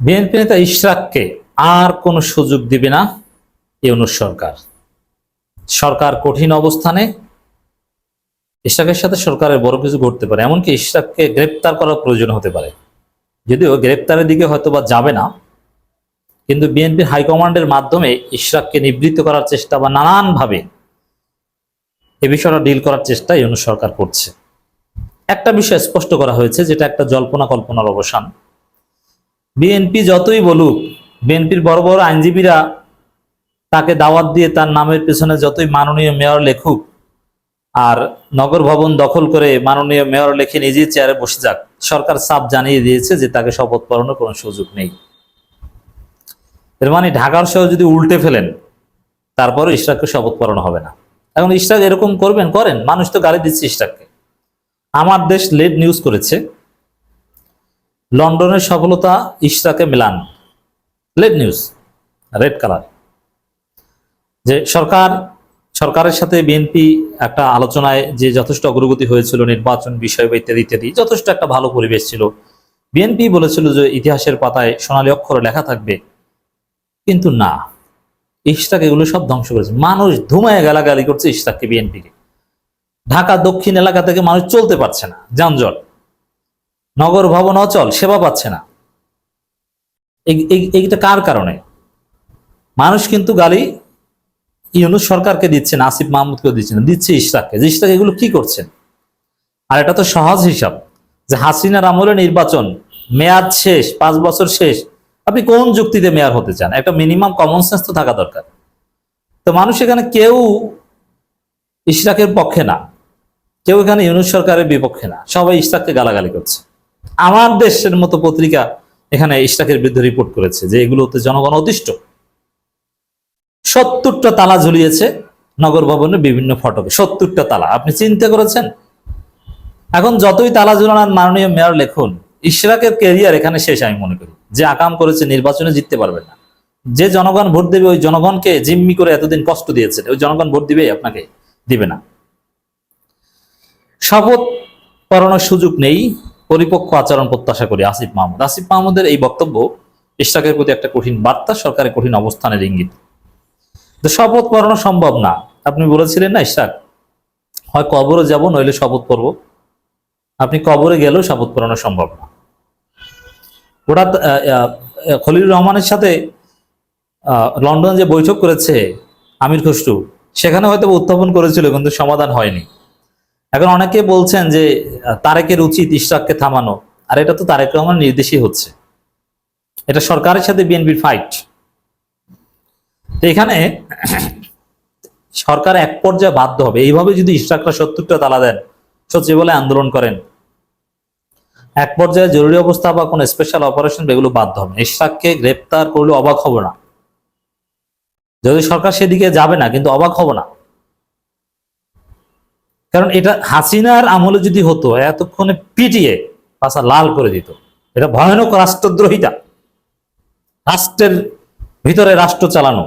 BNP নেতা ইশরাককে আর কোনো সুযোগ দিবে না ইউনুস সরকার। সরকার কঠিন অবস্থানে ইশরাকের সাথে সরকারের বড় কিছু ঘটতে পারে, এমনকি ইশরাককে গ্রেপ্তার করার প্রয়োজন হতে পারে। যদিও গ্রেপ্তারের দিকে হয়তো বা যাবে না, কিন্তু বিএনপির হাইকমান্ডের মাধ্যমে ইশরাককে নিবৃত্ত করার চেষ্টা বা নানানভাবে এ বিষয়টা ডিল করার চেষ্টা ইউনুস সরকার করছে। একটা বিষয় স্পষ্ট করা হয়েছে, যেটা একটা জল্পনা কল্পনার অবসান। বিএনপি যতই বলুক বিএনপির বড় বড় আইনজীবীরা তাকে দাওয়াত দিয়ে তার নামের পেছনে যতই মাননীয় মেয়র লেখুক আর নগর ভবন দখল করে মাননীয় মেয়র লেখে নিজেই চেয়ারে বসে যাক, সরকার সাপ জানিয়ে দিয়েছে যে তাকে শপথ পড়ানোর কোনো সুযোগ নেই। এর মানে ঢাকার সহ যদি উল্টে ফেলেন, তারপরও ইশরাককে শপথ পড়ানো হবে না। এখন ইশরাক এরকম করবেন, করেন, মানুষ তো গালি দিচ্ছে ইশরাককে। আমার দেশ লেড নিউজ করেছে। লন্ডনের সফলতা ইশরাকে Milan. Lead news, red colour. যে সরকার, সরকারের সাথে বিএনপি একটা আলোচনায় যে যথেষ্ট অগ্রগতি হয়েছিল, নির্বাচন বিষয় বা ইত্যাদি ইত্যাদি, যথেষ্ট একটা ভালো পরিবেশ ছিল। বিএনপি বলেছিল যে ইতিহাসের পাতায় সোনালী অক্ষরে লেখা থাকবে, কিন্তু না। ইশরাক এগুলো সব ধ্বংস করেছে। মানুষ ধুমায় গালাগালি করছে ইশরাককে, বিএনপিকে। ঢাকা দক্ষিণ এলাকা থেকে মানুষ চলতে পারছে না। যানজট। নগর ভবন অচল, সেবা পাচ্ছে না। এই- এই- এইটা কার কারণে? মানুষ কিন্তু গালি ইউনুস সরকারকে দিচ্ছে আসিফ মাহমুদকে দিচ্ছে না দিচ্ছে ইশরাককে। যে এগুলো কি করছেন? আর এটা তো সহজ হিসাব যে হাসিনার আমলে নির্বাচন, মেয়াদ শেষ, পাঁচ বছর শেষ, আপনি কোন যুক্তিতে মেয়র হতে চান? একটা মিনিমাম কমন সেন্স তো থাকা দরকার। তো মানুষ এখানে কেউ ইশরাকের পক্ষে না, কেউ এখানে ইউনুস সরকারের বিপক্ষে না, সবাই ইশরাককে গালাগালি করছে। আমার দেশের মতো পত্রিকা এখানে ইশরাকের বিরুদ্ধে রিপোর্ট করেছে যে এগুলোতে জনগণ অতিষ্ঠ। সত্তরটা তালা ঝুলিয়েছে নগর ভবনের বিভিন্ন ফটকে, সত্তরটা তালা। আপনি চিন্তা করেছেন? এখন যতই তালা ঝুলানোর মাননীয় মেয়র লেখুন, ইশরাকের কেরিয়ার এখানে শেষ আমি মনে করি। যে আকাম করেছে নির্বাচনে জিততে পারবে না। যে জনগণ ভোট দেবে ওই জনগণকে জিম্মি করে এতদিন কষ্ট দিয়েছে ওই জনগণ ভোট দিবে আপনাকে দিবে না। শপথ পড়ানোর সুযোগ নেই। পরিপক্ক আচরণ প্রত্যাশা করি আসিফ মাহমুদ। আসিফ মাহমুদের এই বক্তব্য ইশরাকের প্রতি একটা কঠিন বার্তা, সরকারের কঠিন অবস্থানের ইঙ্গিত। শপথ পড়ানো সম্ভব না। আপনি বলেছিলেন না, ইশরাক? হয় কবরে যাব, নইলে শপথ পড়ব আপনি কবরে গেলেও শপথ পড়ানো সম্ভব না। ওরা খলিলুর রহমানের সাথে লন্ডন যে বৈঠক করেছে আমির খসরু, সেখানে হয়তো উত্থাপন করেছিল, কিন্তু সমাধান হয়নি। এখন অনেকে বলছেন যে তারেকের উচিত ইশরাককে থামানো। আর এটা তো তারেক রহমান নির্দেশই হচ্ছে। এটা সরকারের সাথে বিএনপির ফাইট এখানে সরকার এক পর্যায়ে বাধ্য হবে। এইভাবে যদি ইশরাকরা সত্তরটা তালা দেন, সচিবালয় আন্দোলন করেন, এক পর্যায়ে জরুরি অবস্থা বা কোনো স্পেশাল অপারেশন এগুলো বাধ্য হবে। ইশরাককে গ্রেপ্তার করলে অবাক হব না। যদি সরকার সেদিকে যাবে না, কিন্তু অবাক হব না। কারণ এটা হাসিনার আমলে যদি হতো, এতক্ষণে পিটিয়ে পাশা লাল করে দিত। এটা ভয়ানক রাষ্ট্রদ্রোহিতা রাষ্ট্রের ভিতরে রাষ্ট্র চালানো।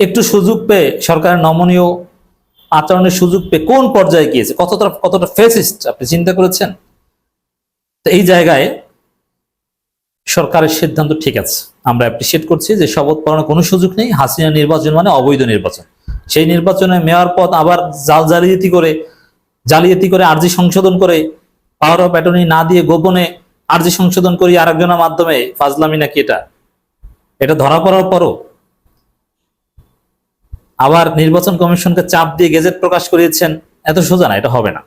একটু সুযোগ পেয়ে সরকারের নমনীয় আচরণের সুযোগ পেয়ে কোন পর্যায়ে গিয়েছে? কতটা কতটা ফেসিস্ট আপনি চিন্তা করেছেন? তো এই জায়গায় সরকারের সিদ্ধান্ত ঠিক আছে। আমরা অ্যাপ্রিসিয়েট করছি যে শপথ পড়ানোর কোনো সুযোগ নেই। হাসিনা নির্বাচন মানে অবৈধ নির্বাচন। সেই নির্বাচনে মেয়র পদ আবার জাল জালিয়াতি করে জালিয়াতি করে আর্জি সংশোধন করে পাওয়ার অফ অ্যাটর্নি না দিয়ে গোপনে আর্জি সংশোধন করি আরেকজনের মাধ্যমে। ফাজলামি নাকি এটা? এটা ধরা পড়ার পরও। আবার নির্বাচন কমিশনকে চাপ দিয়ে গেজেট প্রকাশ করিয়েছেন, এত সোজা না, এটা হবে না।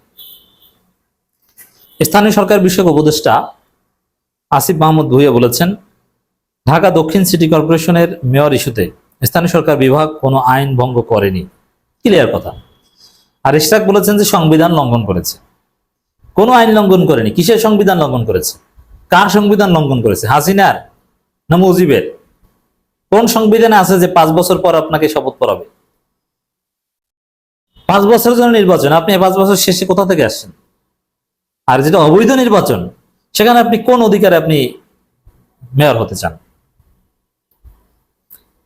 স্থানীয় সরকার বিষয়ক উপদেষ্টা আসিফ মাহমুদ ভুইয়া বলেছেন, ঢাকা দক্ষিণ সিটি কর্পোরেশনের মেয়র ইস্যুতে স্থানীয় সরকার বিভাগ কোনো আইন ভঙ্গ করেনি। ক্লিয়ার কথা। আর ইশরাক বলেছেন যে সংবিধান লঙ্ঘন করেছে। কোনো আইন লঙ্ঘন করেনি। কিসের সংবিধান লঙ্ঘন করেছে? কার সংবিধান লঙ্ঘন করেছে? হাসিনার না মুজিবের? কোন সংবিধানে আছে যে পাঁচ বছর পর আপনাকে শপথ পড়াবে? পাঁচ বছরের জন্য নির্বাচন। আপনি পাঁচ বছর শেষে কোথা থেকে আসছেন? আর যেটা অবৈধ নির্বাচন, সেখানে আপনি কোন অধিকারে আপনি মেয়র হতে চান?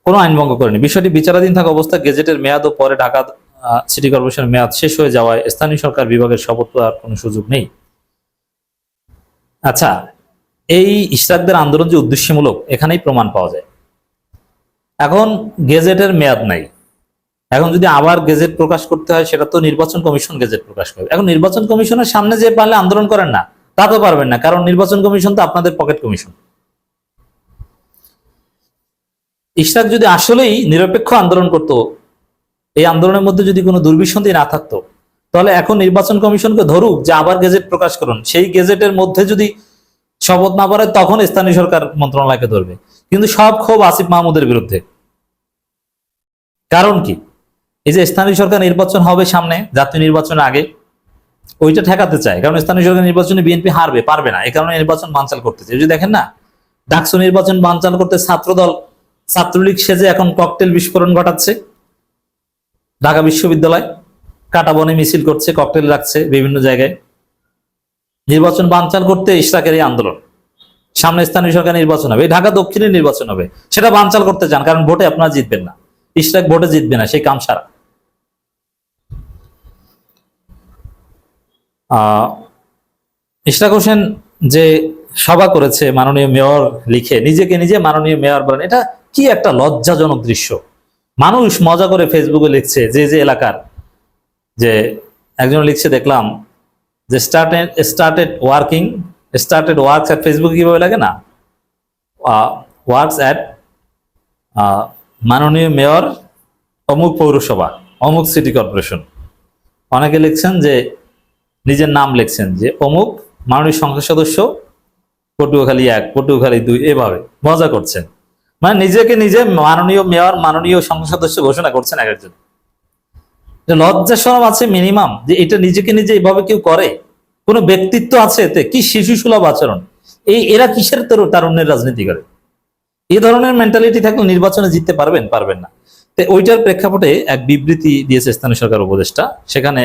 কোনো আইন ভঙ্গ করেনি। বিষয়টি বিচারাধীন থাকা অবস্থা গেজেটের মেয়াদ ও পরে ঢাকা সিটি কর্পোরেশনের মেয়াদ শেষ হয়ে যাওয়ায় স্থানীয় সরকার বিভাগের শপথ পাওয়ার কোনো সুযোগ নেই। আচ্ছা এই ইশরাকদের আন্দোলন যে উদ্দেশ্যমূলক, এখানেই প্রমাণ পাওয়া যায়। এখন গেজেটের মেয়াদ নাই। এখন যদি আবার গেজেট প্রকাশ করতে হয়, সেটা তো নির্বাচন কমিশন গেজেট প্রকাশ করবে। এখন নির্বাচন কমিশনের সামনে যে পারলে আন্দোলন করেন না, তা তো পারবেন না, কারণ নির্বাচন কমিশন তো আপনাদের পকেট কমিশন। ইশরাক যদি আসলেই নিরপেক্ষ আন্দোলন করত, এই আন্দোলনের মধ্যে যদি কোনো দুর্বিসন্ধি না থাকতো, তাহলে এখন নির্বাচন কমিশনকে ধরুক যে আবার গেজেট প্রকাশ করুন। সেই গেজেটের মধ্যে যদি শপথ না পারে তখন স্থানীয় সরকার মন্ত্রণালয়কে ধরবে। কিন্তু সব ক্ষোভ আসিফ মাহমুদের বিরুদ্ধে। কারণ কি? এই যে স্থানীয় সরকার নির্বাচন হবে সামনে, জাতীয় নির্বাচনের আগে, ওইটা ঠেকাতে চায়। কারণ স্থানীয় সরকার নির্বাচনে বিএনপি হারবে, পারবে না। এই কারণে নির্বাচন বানচাল করতেছে। এই যে দেখেন না, ডাকসু নির্বাচন বানচাল করতে ছাত্রদল ছাত্রলীগ সেজে এখন ককটেল বিস্ফোরণ ঘটাচ্ছে। ঢাকা বিশ্ববিদ্যালয় কাটাবনে মিছিল করছে, ককটেল রাখছে বিভিন্ন জায়গায়। নির্বাচন বানচাল করতে ইশরাকের এই আন্দোলন। সামনে স্থানীয় সরকার নির্বাচন হবে ঢাকা দক্ষিণে নির্বাচন হবে। সেটা বানচাল করতে চান, কারণ ভোটে আপনারা জিতবেন না। ইশরাক ভোটে জিতবে না, সেই কাম সারা। ইশরাক হোসেন যে সভা করেছে মাননীয় মেয়র লিখে, নিজেকে নিজে মাননীয় মেয়র বলেন, এটা কি একটা লজ্জাজনক দৃশ্য। মানুষ মজা করে ফেসবুকে লিখছে, যে যে এলাকার, যে একজন লিখছে, দেখলাম যে started started working, started works at ফেসবুকে কীভাবে লাগে না? ওয়ার্কস অ্যাট মাননীয় মেয়র অমুক পৌরসভা, অমুক সিটি কর্পোরেশন। অনেকে লিখছেন যে, নিজের নাম লিখছেন যে অমুক মাননীয় সংসদ সদস্য, পটুয়াখালী এক, পটুয়াখালী দুই, এভাবে মজা করছেন। মানে নিজেকে নিজে মাননীয় মেয়র, মাননীয় সংসদ সদস্য ঘোষণা করছেন এক একজন। লজ্জা সরম আছে মিনিমাম যে এটা নিজেকে নিজে এভাবে কেউ করে, কোনো ব্যক্তিত্ব আছে এতে, কি শিশু সুলভ আচরণ? এই এরা কিসের তরু, তারুণ্যের রাজনীতি করে? এই ধরনের মেন্টালিটি থাকলে নির্বাচনে জিততে পারবেন পারবেন না। তো ওইটার প্রেক্ষাপটে এক বিবৃতি দিয়েছে স্থানীয় সরকার উপদেষ্টা। সেখানে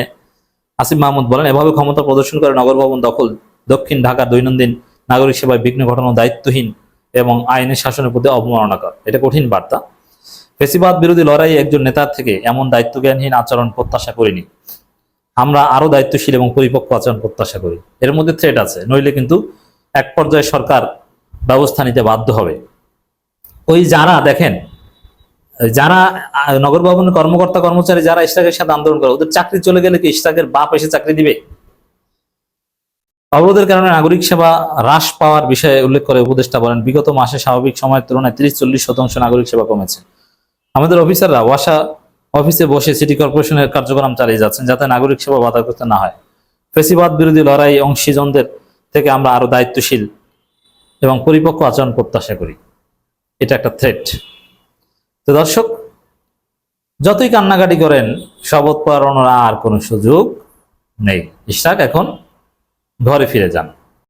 আসিফ মাহমুদ বলেন, এভাবে ক্ষমতা প্রদর্শন করে নগর ভবন দখল, দক্ষিণ ঢাকার দৈনন্দিন নাগরিক সেবায় বিঘ্ন ঘটানো দায়িত্বহীন এবং আইনের শাসনের প্রতি অবমাননাকর। এটা কঠিন বার্তা। ফেসিবাদ বিরোধী লড়াই একজন নেতার থেকে এমন দায়িত্বজ্ঞানহীন আচরণ প্রত্যাশা করিনি। আমরা আরও দায়িত্বশীল এবং পরিপক্ক আচরণ প্রত্যাশা করি। এর মধ্যে থ্রেট আছে। নইলে কিন্তু এক পর্যায়ে সরকার ব্যবস্থা নিতে বাধ্য হবে। ওই যারা, দেখেন, যারা নগর ভবনের কর্মকর্তা কর্মচারী যারা ইশরাকের সাথে আন্দোলন করে, ওদের চাকরি চলে গেলে কি ইশরাকের বাপ এসে চাকরি দিবে? অবরোধের কারণে নাগরিক সেবা হ্রাস পাওয়ার বিষয়ে উল্লেখ করে উপদেষ্টা বলেন, বিগত মাসে স্বাভাবিক সময়ের তুলনায় তিরিশ চল্লিশ শতাংশ নাগরিক সেবা কমেছে। আমাদের অফিসাররা ওয়াসা অফিসে বসে সিটি কর্পোরেশনের কার্যক্রম চালিয়ে যাচ্ছেন যাতে নাগরিক সেবা বাধাগ্রস্ত না হয়। ফেসিবাদ বিরোধী লড়াই অংশীজনদের থেকে আমরা আরও দায়িত্বশীল এবং পরিপক্ক আচরণ প্রত্যাশা করি। এটা একটা থ্রেট তো দর্শক, যতই কান্নাকাটি করেন, শপথ পড়ানোর আর কোনো সুযোগ নেই। ইশরাক, এখন ঘরে ফিরে যান।